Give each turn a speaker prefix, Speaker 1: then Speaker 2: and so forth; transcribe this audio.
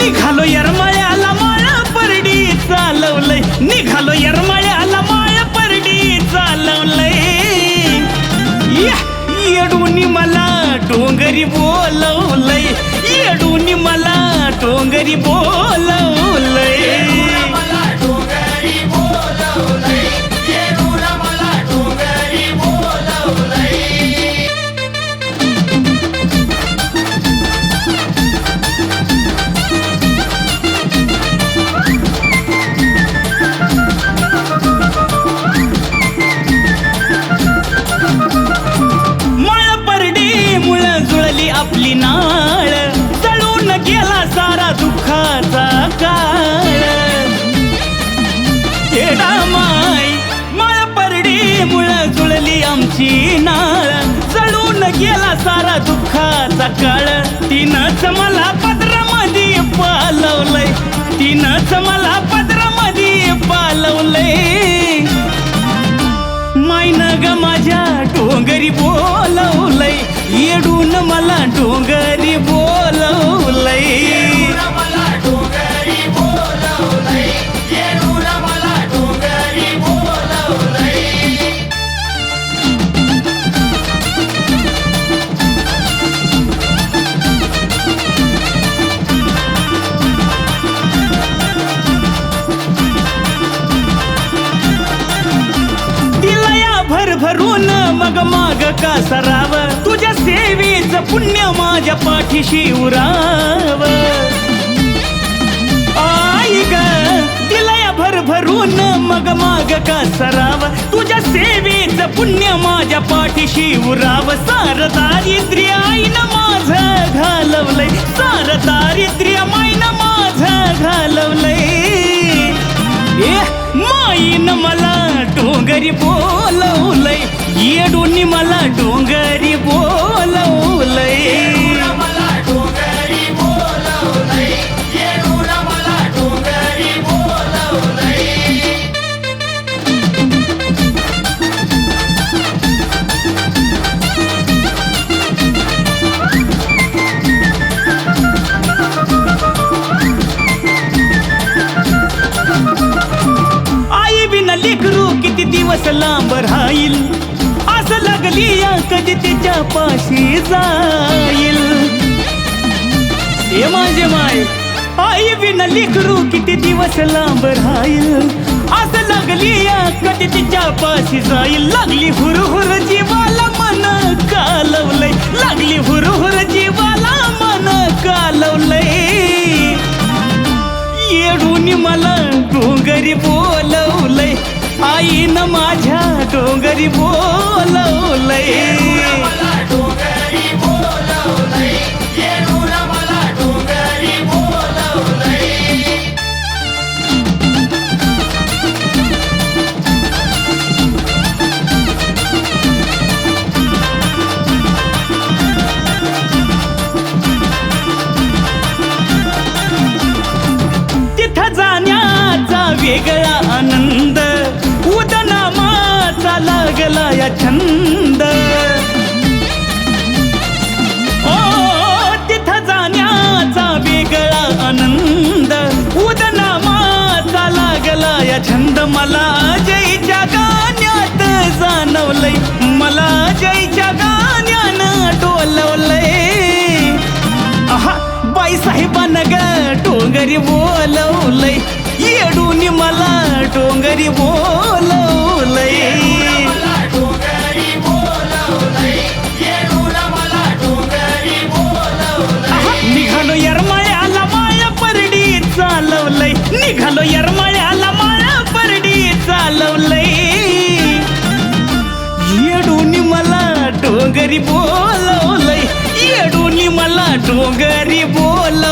Speaker 1: निघालो यरमाळ्याला माळा परडी चालवलंय. निघालो यरमाळ्याला माळा परडी चालवलंय. येडूनी मला डोंगरी बोलवलंय. येडूनी मला डोंगरी बोलव आपली नाळ. जळून गेला सारा दुःखाचा काळ. येडा माय मळ परडी मुळ जुळली आमची नाळ. जळून गेला सारा दुःखाचा काळ. तिनंच मला पदरामध्ये पालवलंय. तिनंच मला पदरामध्ये पालवलंय. मायन ग माझ्या डोंगरी बोल. येडून मला डोंगरी बोलवलय. भरून भरभरून मग माग का सराव तुझ्या सेवेच पुण्य माझ्या पाठीशी उराव. आई ग दिलया भरभरून मग माग का सराव? तुझ्या सेवेच पुण्य माझ्या पाठीशी उराव. सार दारिद्र्य आईनं माझ घालवलंय. सार दारिद्र्य माईनं माझ घालवलंय. माईन मला डोंगरी बोलवलंय. येडूनी मला डोंगर दिवस लांब राहील असं लागली या कधी तिच्या पाशी जाईल. हे माझे माय आई बिना लेकरू किती दिवस लांब राहील असं लागली या कधी तिच्या पाशी जाईल. लागली हुरहुरची आईनं माझ्या डोंगरी बोलवलंय. तिथं जाण्याचा वेगळा आनंद. लागला या छंद ओ तिथं जाण्याचा वेगळा आनंद उदनामाचा लागला या छंद मला जयच्या गाण्यात जाणवलंय मला जयच्या गाण्यानं डोलवलंय आहा बाई साहेबानं ग डोंगरी बोलवलंय येडून मला डोंगरी बोलवलंय डोंगरी बोलवलंय येडूनी मला डोंगरी बोलवलंय